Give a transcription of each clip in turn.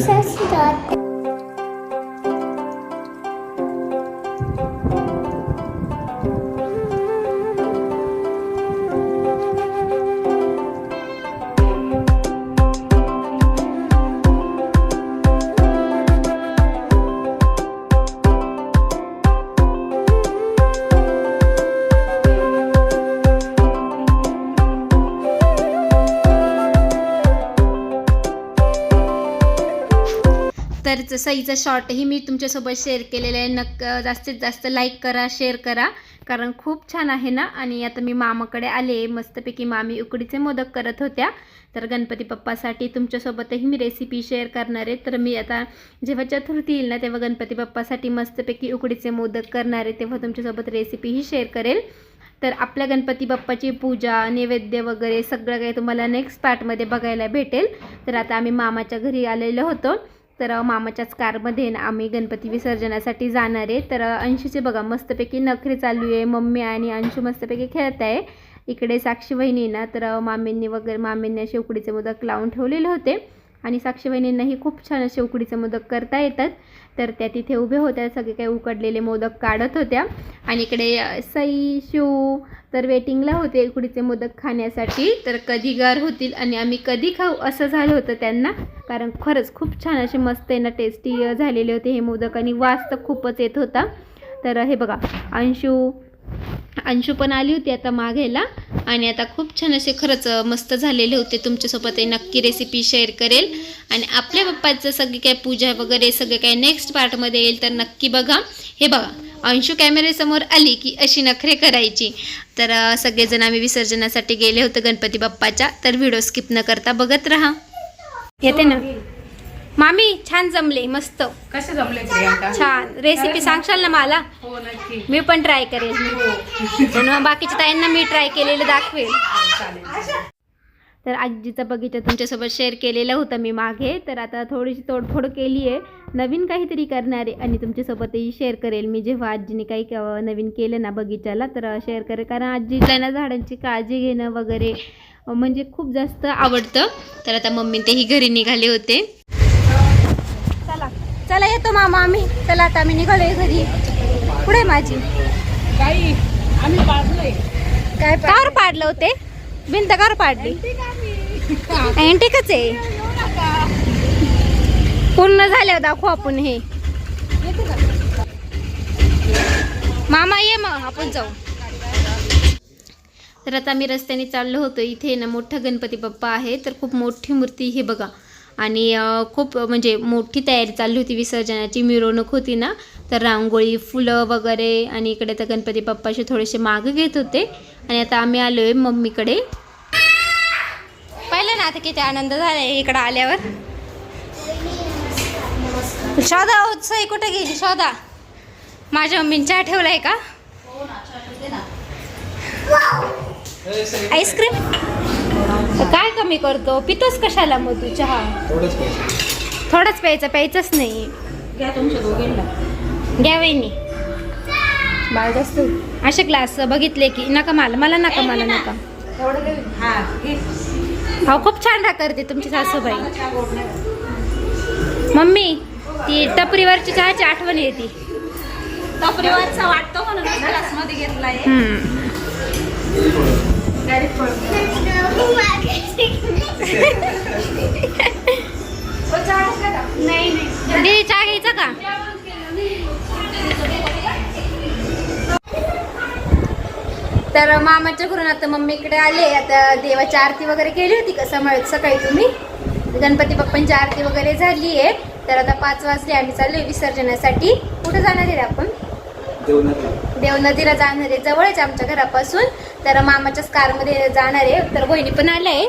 असतात तर सईचा शॉर्टही मी तुमच्यासोबत शेअर केलेला आहे. नक्क जास्तीत जास्त लाईक करा शेअर करा. कारण खूप छान आहे ना? आणि आता मी मामाकडे आले. मस्तपैकी मामी उकडीचे मोदक करत होत्या. तर गणपती बाप्पासाठी तुमच्यासोबतही मी रेसिपी शेअर करणार आहे. तर मी आता जेव्हा चतुर्थी येईल ना तेव्हा गणपती बाप्पासाठी मस्तपैकी उकडीचे मोदक करणार आहे. तेव्हा तुमच्यासोबत रेसिपीही शेअर करेल. तर आपल्या गणपती बाप्पाची पूजा नैवेद्य वगैरे सगळं काही तुम्हाला नेक्स्ट पार्टमध्ये बघायला भेटेल. तर आता आम्ही मामाच्या घरी आलेलो होतो. तर मामाच्याच कारमध्ये आम्ही गणपती विसर्जनासाठी जाणार आहे. तर अंशूचे बघा मस्तपैकी नखरे चालू आहे. मम्मी आणि अंशू मस्तपैकी खेळत आहे. इकडे साक्षी वहिनी ना तर मामींनी वगैरे मामींनी असे उकडीचे मोदक लावून ठेवलेले होते. आणि साक्षी बहिणींनाही खूप छान असे उकडीचे मोदक करता येतात. तर त्या तिथे उभे होत्या सगळे काही उकडलेले मोदक काढत होत्या. आणि इकडे सई शिव तर वेटिंगला होते उकडीचे मोदक खाण्यासाठी. तर कधी गार होतील आणि आम्ही कधी खाऊ असं झालं होतं त्यांना. कारण खरंच खूप छान असे मस्त आहे ना टेस्टी झालेले होते हे मोदक. आणि वास तर खूपच येत होता. तर हे बघा अंशू अंशू पण आली होती आता मागायला आणि आता खूप छान असे खरंच मस्त झालेले होते. तुमच्यासोबत हे नक्की रेसिपी शेअर करेल. आणि आपल्या बाप्पाचं सगळी काय पूजा वगैरे सगळे काय नेक्स्ट पार्टमध्ये येईल तर नक्की बघा. हे बघा अंशू कॅमेऱ्यासमोर आली की अशी नखरे करायची. तर सगळेजण आम्ही विसर्जनासाठी गेले होते गणपती बाप्पाच्या. तर व्हिडिओ स्किप न करता बघत राहा. येते ना? मामी छान जमले मस्त. कसे जमले प्रियांका छान. रेसिपी सांगशाल ना मला? हो नक्की. मी पण ट्राय करेल. हो. बाकीच्या ताईंना मी ट्राय केलेलं दाखवेल. तर आजीचा बगीचा तुमच्यासोबत शेअर केलेला होता मी मागे. तर आता थोडीशी तोडफोड केली आहे. नवीन काहीतरी करणार आहे आणि तुमच्यासोबतही शेअर करेल. मी जेव्हा आजीने काही नवीन केलं ना बगीचाला तर शेअर करेल. कारण आजीला ना झाडांची काळजी घेणं वगैरे म्हणजे खूप जास्त आवडतं. तर आता मम्मी तेही घरी निघाले होते. चला येतो मामा आम्ही. चला आता आम्ही निघालोय घरी. पुढे माझी? काही आम्ही पाळलोय काय कार पाडलं होते? भिंत कार पाडली? अँटिकच आहे? पूर्ण झाल्यावर दाखवू आपण हे. मामा ये मग. आपण जाऊ. तर आता आम्ही रस्त्याने चाललो होतो. इथे ना मोठा गणपती बाप्पा आहे. तर खूप मोठी मूर्ती हे बघा. आणि खूप म्हणजे मोठी तयारी चालली होती विसर्जनाची मिरवणूक होती ना तर रांगोळी फुलं वगैरे आणि इकडे तर गणपती बाप्पाचे थोडेसे मागं घेत होते. आणि आता आम्ही आलो आहे मम्मीकडे. पाहिलं ना आता किती आनंद झाला इकडं आल्यावर. शोधा उत्साही कुठे गेली? शोधा. माझ्या मम्मीने चहा ठेवलाय का? आईस्क्रीम? काय कमी करतो? पितोस कशाला मग तू चहा? थोडंच प्यायचं. प्यायचंच नाही. घ्या तुमच्या दोघींना. घ्या वहिनी. बाळ जास्त असे ग्लास बघितले की नका मला मला नका मला नका. एवढं हा घे. हो खूप छान रा करते तुमची सासूबाई. चहा गोड नाही. मम्मी ती टपरीवरची चहाची आठवण येते. टपरीवरचा वाटतो म्हणून ग्लासमध्ये घेतलाय. डायरेक्ट नाही चहा घ्यायचा का? तर मामाच्या घरून आता मम्मीकडे आले. आता देवाची आरती वगैरे केली होती का समावेत सकाळी तुम्ही? गणपती बाप्पांची आरती वगैरे झाली आहे. तर आता पाच वाजले आम्ही चाललोय विसर्जनासाठी. कुठे जाणार आहे रे आपण? देव नदीला जाणार आहे जवळच आमच्या घरापासून. तर मामाच्याच कारमध्ये जाणार आहे तर बहिणी पण आल्या. आहे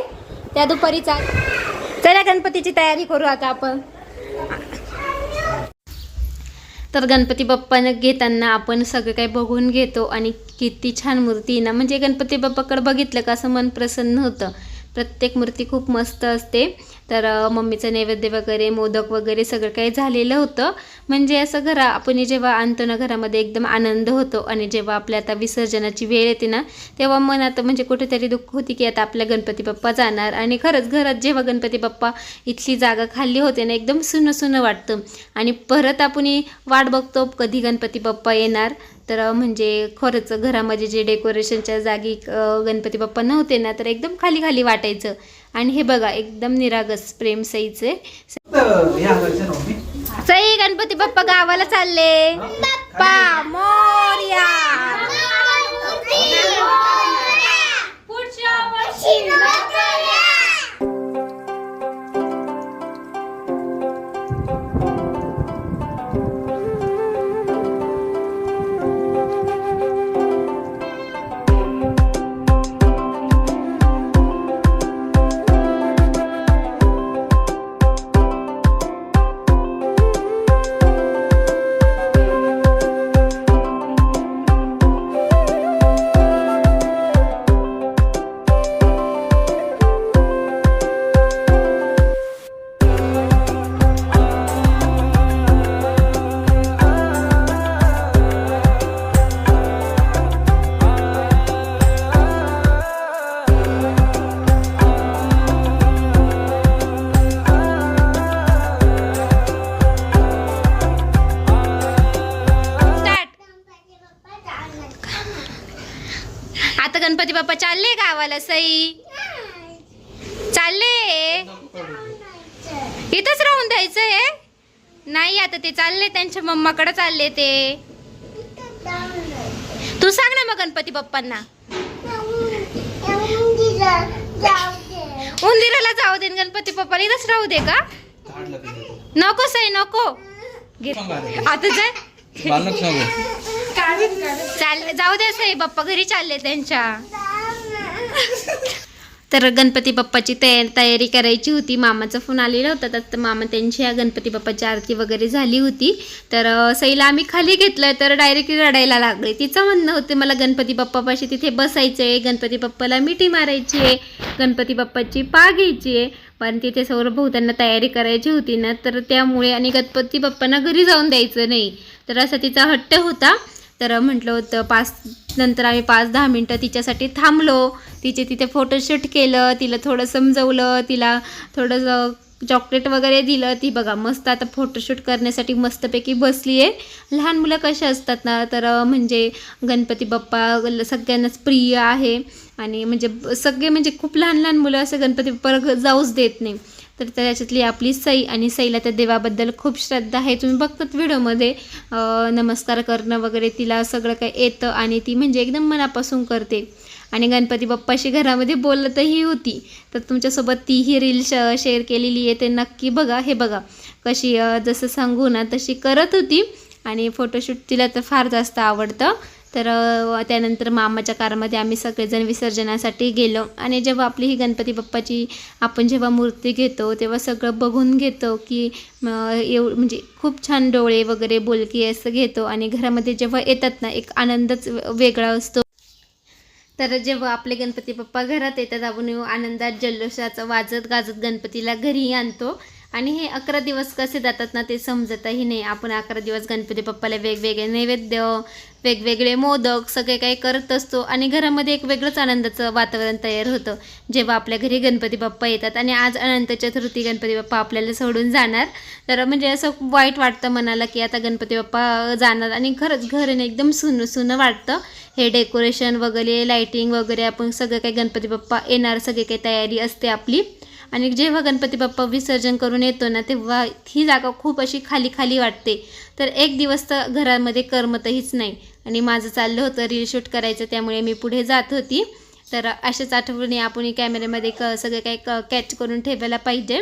त्या दुपारी चाल चला गणपतीची तयारी करू आता आपण. तर गणपती बाप्पानं घेताना आपण सगळं काही बघून घेतो आणि किती छान मूर्ती आहे ना. म्हणजे गणपती बाप्पाकडे बघितलं का असं मन प्रसन्न होतं. प्रत्येक मूर्ती खूप मस्त असते. तर मम्मीचं नैवेद्य वगैरे मोदक वगैरे सगळं काही झालेलं होतं. म्हणजे असं घरा आपण जेव्हा आणतो ना घरामध्ये एकदम आनंद होतो आणि जेव्हा आपल्या आता विसर्जनाची वेळ येते ना तेव्हा मनात म्हणजे कुठेतरी दुःख होती की आता आपल्या गणपती बाप्पा जाणार. आणि खरंच घरात जेव्हा गणपती बाप्पा इथली जागा खाल्ली होते ना एकदम सुनं सुनं वाटतं. आणि परत आपण वाट बघतो कधी गणपती बाप्पा येणार. तर म्हणजे खरंच घरामध्ये जे डेकोरेशनच्या जागी गणपती बाप्पा नव्हते ना तर एकदम खाली खाली वाटायचं. आणि हे बघा एकदम निरागस प्रेम सईचे सई गणपती बाप्पा गावाला चालले. बाप्पा मोर्या. पुढच्या वर्षी. गावाला सई? चालले? इथंच राहून द्यायचंय नाही आता ते चालले त्यांच्या मम्माकडे चालले ते. तू सांग ना मग गणपती बाप्पांना. उंदिराला जाऊ दे गणपती बाप्पाला इथंच राहू दे का. नको सई नको. आता जाय चालले जाऊ दे सई बाप्पा घरी चालले त्यांच्या. तर गणपती बाप्पाची तया तयारी करायची होती. मामाचा फोन आलेला होता. तर मामा त्यांची या गणपती बाप्पाची आरती वगैरे झाली होती. तर अं, सईला आम्ही खाली घेतलं तर डायरेक्ट रडायला लागले. तिचं म्हणणं होते मला गणपती बाप्पापाशी तिथे बसायचं आहे गणपती बाप्पाला मिठी मारायची आहे गणपती बाप्पाची पा घ्यायची आहे पण तिथे सौरभभोवतांना तयारी करायची होती ना तर त्यामुळे आणि गणपती बाप्पांना घरी जाऊन द्यायचं नाही. तर असा तिचा हट्ट होता. तर म्हटलं होतं पाच नंतर आम्ही पाच दहा मिनटं तिच्यासाठी थांबलो. तिचे तिथे फोटोशूट केलं तिला थोडं समजवलं तिला थोडंसं चॉकलेट वगैरे दिलं. ती बघा मस्त आता फोटोशूट करण्यासाठी मस्तपैकी बसली आहे. लहान मुलं कशी असतात ना तर म्हणजे गणपती बाप्पा ल- सगळ्यांनाच प्रिय आहे. आणि म्हणजे सगळे म्हणजे खूप लहान लहान मुलं असं गणपती बाप्पा जाऊच देत नाही. तर त्याच्यातली आपली सई आणि सईला त्या देवाबद्दल खूप श्रद्धा आहे. तुम्ही बघतात व्हिडिओमध्ये नमस्कार करणं वगैरे तिला सगळं काही येतं आणि ती म्हणजे एकदम मनापासून करते. आणि गणपती बाप्पाशी घरामध्ये बोलतही होती. तर तुमच्यासोबत तीही रील श शेअर केलेली आहे ते नक्की बघा. हे बघा कशी जसं सांगू ना तशी करत होती. आणि फोटोशूट तिला तर फार जास्त आवडतं. तर त्यानंतर मामाच्या कारमध्ये आम्ही सगळेजण विसर्जनासाठी गेलो. आणि जेव्हा आपली ही गणपती बाप्पाची आपण जेव्हा मूर्ती घेतो तेव्हा सगळं बघून घेतो की एव म्हणजे खूप छान डोळे वगैरे बोलकी असं घेतो. आणि घरामध्ये जेव्हा येतात ना एक आनंदच वेगळा असतो. तर जेव्हा आपले गणपती बाप्पा घरात येतात आपण आनंदात जल्लोषाचं वाजत गाजत गणपतीला घरी आणतो. आणि हे अकरा दिवस कसे जातात ना ते समजतही नाही. आपण अकरा दिवस गणपती बाप्पाला वेगवेगळे नैवेद्य वेगवेगळे मोदक सगळे काही करत असतो आणि घरामध्ये एक वेगळंच आनंदाचं वातावरण तयार होतं. जेव्हा आपल्या घरी गणपती बाप्पा येतात आणि आज अनंत चतुर्थी गणपती बाप्पा आपल्याला सोडून जाणार तर म्हणजे असं वाईट वाटतं मनाला की आता गणपती बाप्पा जाणार आणि खरंच घरने एकदम सुनं सुनं वाटतं. हे डेकोरेशन वगैरे लाईटिंग वगैरे आपण सगळं काही गणपती बाप्पा येणार सगळी काही तयारी असते आपली. आणि जेव्हा गणपती बाप्पा विसर्जन करून येतो ना तेव्हा ही जागा खूप अशी खाली खाली वाटते. तर एक दिवस तर घरामध्ये करमतहीच नाही. आणि माझं चाललं होतं रील शूट करायचं त्यामुळे मी पुढे जात होती. तर अशाच आठवणी आपण कॅमेऱ्यामध्ये क सगळं काही क कॅच करून ठेवायला पाहिजे.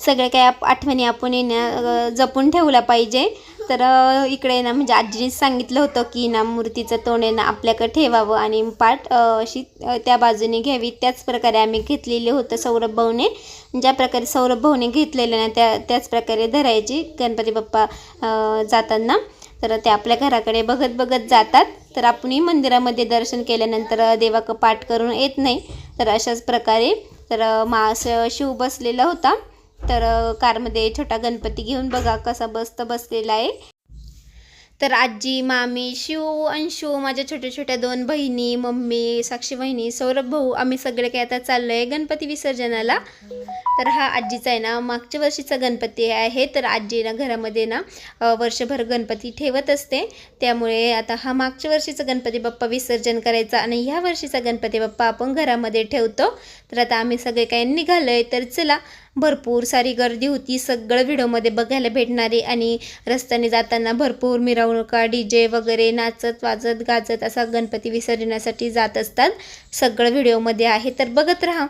सगळ्या काही आप आठवणी आपण येण्या जपून ठेवला पाहिजे. तर इकडे ना म्हणजे आजीने सांगितलं होतं की ना मूर्तीचं तोंड ना आपल्याकडे ठेवावं आणि पाठ अशी त्या बाजूने घ्यावी. त्याच प्रकारे आम्ही घेतलेले होतं सौरभ भाऊने. ज्या प्रकारे सौरभ भाऊने घेतलेलं ना त्या त्याच प्रकारे धरायची गणपती बाप्पा जाताना. तर ते आपल्या घराकडे बघत बघत जातात. तर आपणही मंदिरामध्ये दर्शन केल्यानंतर देवाक पाठ करून येत नाही. तर अशाच प्रकारे तर अ, मा शिव बसलेला होता. तर कारमध्ये छोटा गणपती घेऊन बघा कसा बसत बसलेला आहे. तर आजी मामी शिव अंशू माझ्या छोट्या छोट्या दोन बहिणी मम्मी साक्षी बहिणी सौरभ भाऊ आम्ही सगळे काय आता चाललो आहे गणपती विसर्जनाला. तर हा आजीचा आहे ना मागच्या वर्षीचा गणपती आहे. तर आजी ना घरामध्ये ना वर्षभर गणपती ठेवत असते. त्यामुळे आता हा मागच्या वर्षीचा गणपती बाप्पा विसर्जन करायचा आणि ह्या वर्षीचा गणपती बाप्पा आपण घरामध्ये ठेवतो. तर आता आम्ही सगळे काय निघालो आहे तर चला भरपूर सारी गर्दी होती. सगळं व्हिडिओमध्ये बघायला भेटणारी आणि रस्त्याने जाताना भरपूर मिरवणुका डी जे वगैरे नाचत वाजत गाजत असा गणपती विसर्जनासाठी जात असतात. सगळं व्हिडिओमध्ये आहे. तर बघत राहा.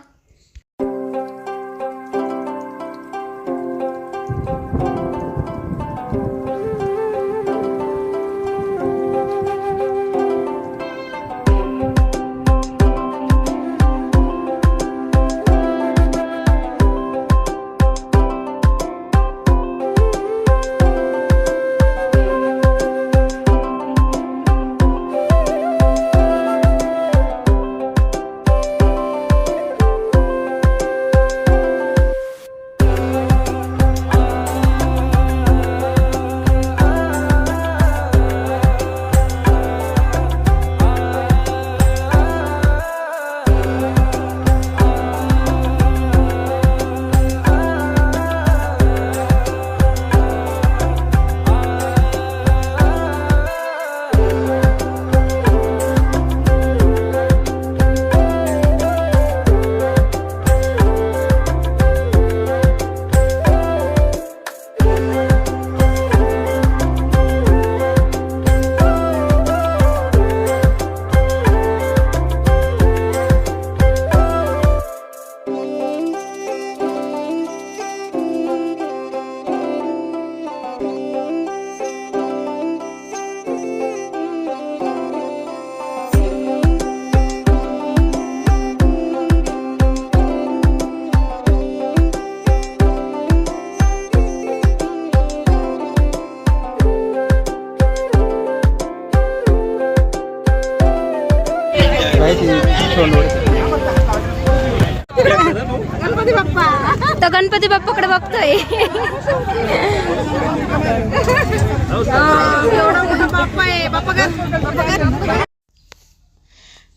बघतोय.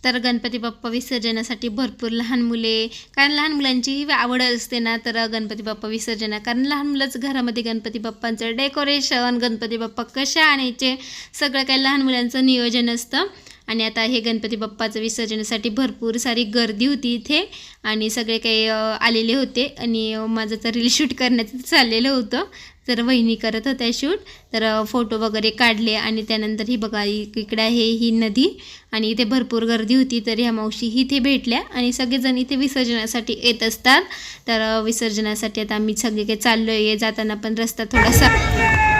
तर गणपती बाप्पा विसर्जनासाठी भरपूर लहान मुले कारण लहान मुलांचीही आवड असते ना तर गणपती बाप्पा विसर्जना. कारण लहान मुलंच घरामध्ये गणपती बाप्पांचं डेकोरेशन गणपती बाप्पा कशा आणायचे सगळं काही लहान मुलांचं नियोजन असतं. आणि आता हे गणपती बाप्पाचं विसर्जनासाठी भरपूर सारी गर्दी होती इथे आणि सगळे काही आलेले होते आणि माझं तर रील शूट करण्याचं चाललेलं होतं. तर वहिनी करत होत्या शूट तर फोटो वगैरे काढले आणि त्यानंतर ही बघा इकडे आहे ही नदी आणि इथे भरपूर गर्दी होती. तर ह्या मावशी इथे भेटल्या आणि सगळेजण इथे विसर्जनासाठी येत असतात. तर विसर्जनासाठी आता आम्ही सगळे काही चाललो आहे जाताना पण रस्ता थोडासा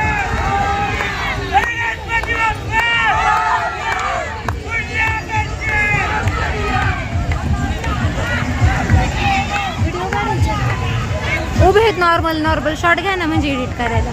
उभे आहेत नॉर्मल नॉर्मल शॉर्ट घ्या ना म्हणजे एडिट करायला.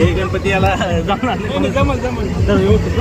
हे गणपती याला जमणार नाही. जमल जमल. तर व्यवस्थित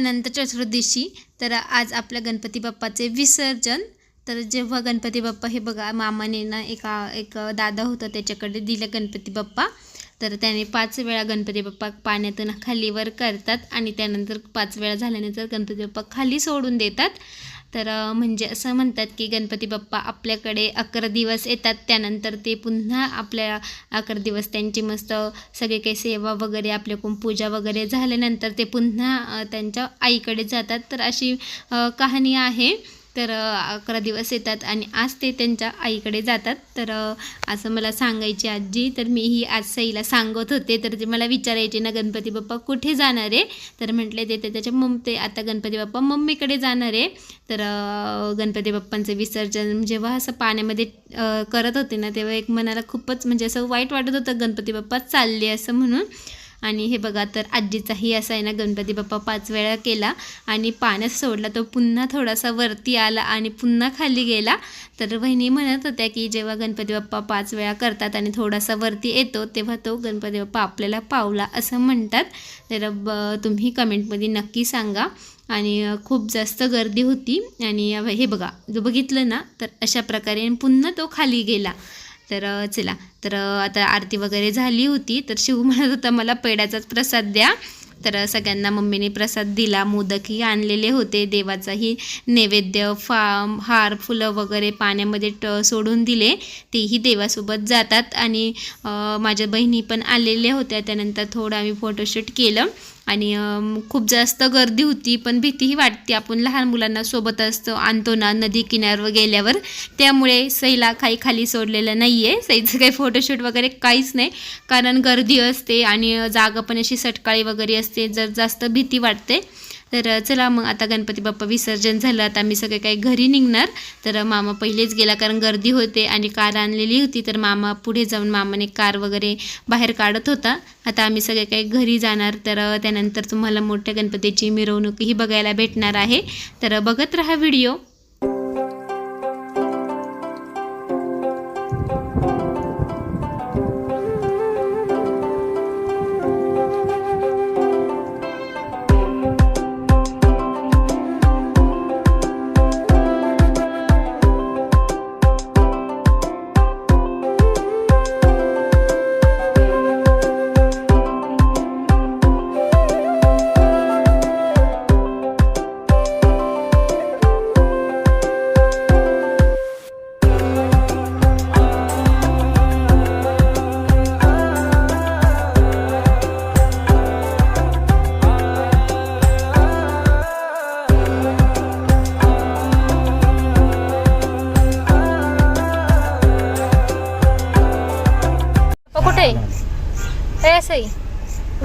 अनंत चतुर्दशी तर आज आपल्या गणपती बाप्पाचे विसर्जन. तर जेव्हा गणपती बाप्पा हे बघा मामाने ना एका एक दादा होता त्याच्याकडे दिलं गणपती बाप्पा. तर त्याने पाच वेळा गणपती बाप्पा पाण्यातून खालीवर करतात आणि त्यानंतर पाच वेळा झाल्यानंतर गणपती बाप्पा खाली सोडून देतात. तर म्हणजे असं म्हणतात की गणपती बाप्पा आपल्याकडे अकरा दिवस येतात. त्यानंतर ते पुन्हा आपल्या अकरा दिवस त्यांची मस्त सगळे काही सेवा वगैरे आपल्याकडून पूजा वगैरे झाल्यानंतर ते पुन्हा त्यांच्या आईकडे जातात. तर अशी कहाणी आहे. तर अकरा दिवस येतात आणि आज ते त्यांच्या आईकडे जातात. तर असं मला सांगायची आजी तर मी ही आज सईला सांगत होते. तर ते मला विचारायचे ना गणपती बाप्पा कुठे जाणार आहे? तर म्हटले ते त्याच्या मम ते आता गणपती बाप्पा मम्मीकडे जाणार आहे. तर गणपती बाप्पांचं विसर्जन जेव्हा असं पाण्यामध्ये करत होते ना तेव्हा एक मनाला खूपच म्हणजे असं वाईट वाटत होतं गणपती बाप्पा चालले असं म्हणून. आणि हे बघा तर आजीचाही असा आहे ना गणपती बाप्पा पाच वेळा केला आणि पाण्यात सोडला. तो पुन्हा थोडासा वरती आला आणि पुन्हा खाली गेला. तर वहिनी म्हणत होत्या की जेव्हा गणपती बाप्पा पाच वेळा करतात आणि थोडासा वरती येतो तेव्हा तो गणपती बाप्पा आपल्याला पावला असं म्हणतात. तर ब तुम्ही कमेंटमध्ये नक्की सांगा. आणि खूप जास्त गर्दी होती. आणि हे बघा जो बघितलं ना तर अशा प्रकारे पुन्हा तो खाली गेला. तर चला. तर आता आरती वगैरे झाली होती तर शिव म्हणत होता मला पेड्याचाच प्रसाद द्या. तर सगळ्यांना मम्मीने प्रसाद दिला. मोदकही आणलेले होते. देवाचाही नैवेद्य फा हार फुलं वगैरे पाण्यामध्ये ट सोडून दिले. तेही देवासोबत जातात. आणि माझ्या बहिणी पण आलेल्या होत्या. त्यानंतर थोडं आम्ही फोटोशूट केलं. आणि खूप जास्त गर्दी होती पण भीतीही वाटते. आपण लहान मुलांना सोबत असतो आणतो ना नदी किनाऱ्यावर गेल्यावर. त्यामुळे सईला काही खाली सोडलेलं नाही आहे सईचं काही फोटोशूट वगैरे काहीच नाही. कारण गर्दी असते आणि जागा पण अशी सटकाळी वगैरे असते जर जास्त भीती वाटते. तर चला मग आता गणपती बाप्पा विसर्जन झालं. आता आम्ही सगळे काही घरी निघणार. तर मामा पहिलेच गेला कारण गर्दी होते आणि कार आणलेली होती. तर मामा पुढे जाऊन मामाने कार वगैरे बाहेर काढत होता. आता आम्ही सगळे काही घरी जाणार. तर त्यानंतर तुम्हाला मोठ्या गणपतीची मिरवणूकही बघायला भेटणार आहे. तर बघत राहा व्हिडिओ.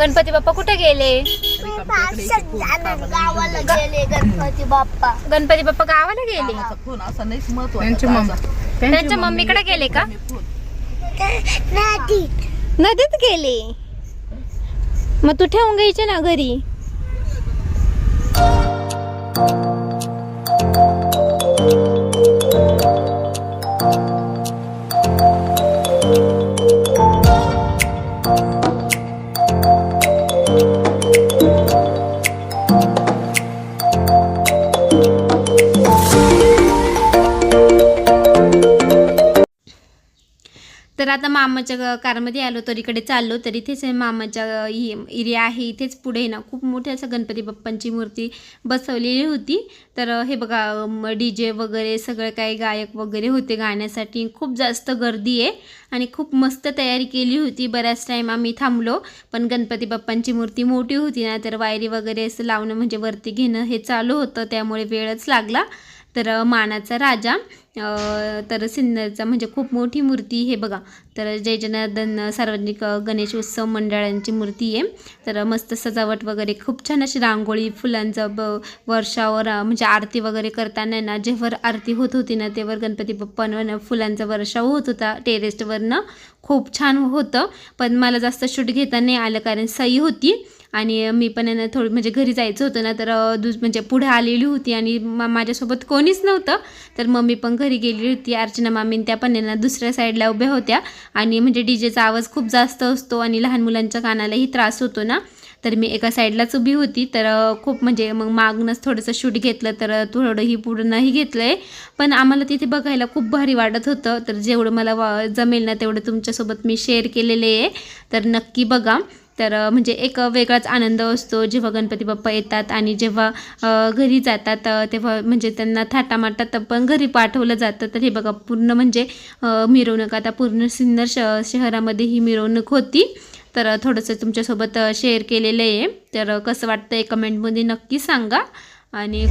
गणपती बाप्पा कुठे गेले? गावाला गेले गणपती बाप्पा. गणपती बाप्पा गावाला गेले? फोन असा नाहीच महत्त्व त्यांच्या मम्मीकडे गेले का? नदीत गेले? मग तू ठेवून घ्यायचे ना घरी. आता मामाच्या ग- कारमध्ये आलो तर इकडे चाललो तर इथेच मामाच्या एरिया आहे इथेच पुढे ना खूप मोठी असं गणपती बाप्पांची मूर्ती बसवलेली होती. तर हे बघा डी जे वगैरे सगळं काही गायक वगैरे होते गाण्यासाठी. खूप जास्त गर्दी आहे आणि खूप मस्त तयारी केली होती. बऱ्याच टाईम आम्ही थांबलो पण गणपती बाप्पांची मूर्ती मोठी होती ना तर वायरी वगैरे असं लावणं म्हणजे वरती घेणं हे चालू होतं त्यामुळे वेळच लागला. तर मानाचा राजा तर सिन्नरचा म्हणजे खूप मोठी मूर्ती हे बघा. तर जय जनार्दन सार्वजनिक गणेश उत्सव मंडळांची मूर्ती आहे. तर मस्त सजावट वगैरे खूप छान अशी रांगोळी फुलांचं ब वर्षावर म्हणजे आरती वगैरे करताना ना जेव्हा आरती होत होती ना तेव्हा गणपती बाप्पांवर फुलांचा वर्षाव होत होता टेरेस्टवरनं खूप छान होतं. पण मला जास्त शूट घेता नाही आलं कारण सई होती. आणि मी पण यांना थोडं म्हणजे घरी जायचं होतं ना तर दुस म्हणजे पुढे आलेली होती आणि मा माझ्यासोबत कोणीच नव्हतं. तर मम्मी पण घरी गेली होती अर्चना मामीन त्या पण यांना दुसऱ्या साईडला उभ्या होत्या. आणि म्हणजे डी जेचा आवाज खूप जास्त असतो आणि लहान मुलांच्या कानालाही त्रास होतो ना. तर मी एका साईडलाच उभी होती तर खूप म्हणजे मग मागनंच थोडंसं शूट घेतलं तर थोडंही पूर्णही घेतलं आहे पण आम्हाला तिथे बघायला खूप भारी वाटत होतं. तर जेवढं मला वा जमेल ना तेवढं तुमच्यासोबत मी शेअर केलेले आहे. तर नक्की बघा. तर म्हणजे एक वेगळाच आनंद असतो जेव्हा गणपती बाप्पा येतात आणि जेव्हा घरी जातात तेव्हा म्हणजे त्यांना थाटामाटात पण घरी पाठवलं जातं. तर हे बघा पूर्ण म्हणजे मिरवणूक. आता पूर्ण सिन्नर श शहरामध्ये ही मिरवणूक होती. तर थोडंसं तुमच्यासोबत शेअर केलेलं आहे. तर कसं वाटतं कमेंटमध्ये नक्की सांगा. आणि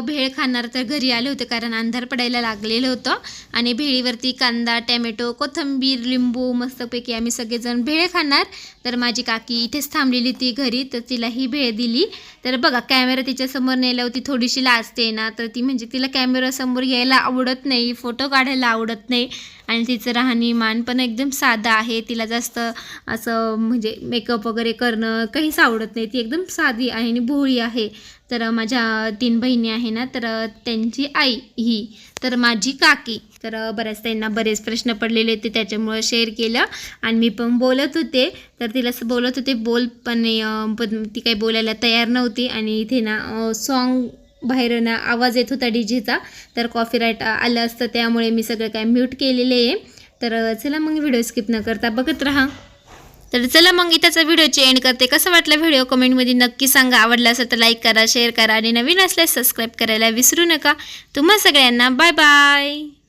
भेळ खाणार तर घरी आले होते कारण अंधार पडायला लागलेलं होतं. आणि भेळीवरती कांदा टॅमॅटो कोथिंबीर लिंबू मस्तपैकी आम्ही सगळेजण भेळ खाणार. तर माझी काकी इथेच थांबलेली ती घरी तर तिला ही भेळ दिली. तर बघा कॅमेरा तिच्यासमोर नेल्यावर थोडीशी लाजते ना तर ती म्हणजे तिला कॅमेरासमोर यायला आवडत नाही फोटो काढायला आवडत नाही. आणि तिचं राहणीमान पण एकदम साधं आहे. तिला जास्त असं म्हणजे मेकअप वगैरे करणं काहीच आवडत नाही. ती एकदम साधी आहे आणि भोळी आहे. तर माझ्या तीन बहिणी आहे ना तर त्यांची आई ही तर माझी काकी. तर बऱ्याच त्यांना बरेच प्रश्न पडलेले ते त्याच्यामुळं शेअर केलं. आणि मी पण बोलत होते. तर तिला असं बोलत होते बोल पण पण ती काही बोलायला तयार नव्हती. आणि इथे ना सॉन्ग बाहेर ना आवाज येत होता डीजेचा तर कॉफीराईट आलं असतं त्यामुळे मी सगळं काय म्यूट केलेले आहे. तर चला मग व्हिडिओ स्किप न करता बघत राहा. तर चला मग इथंचा व्हिडिओची एंड करते. कसं वाटलं व्हिडिओ कमेंटमध्ये नक्की सांगा. आवडला असेल तर लाईक करा शेअर करा आणि नवीन असल्यास सबस्क्राईब करायला विसरू नका. तुम्हा सगळ्यांना बाय बाय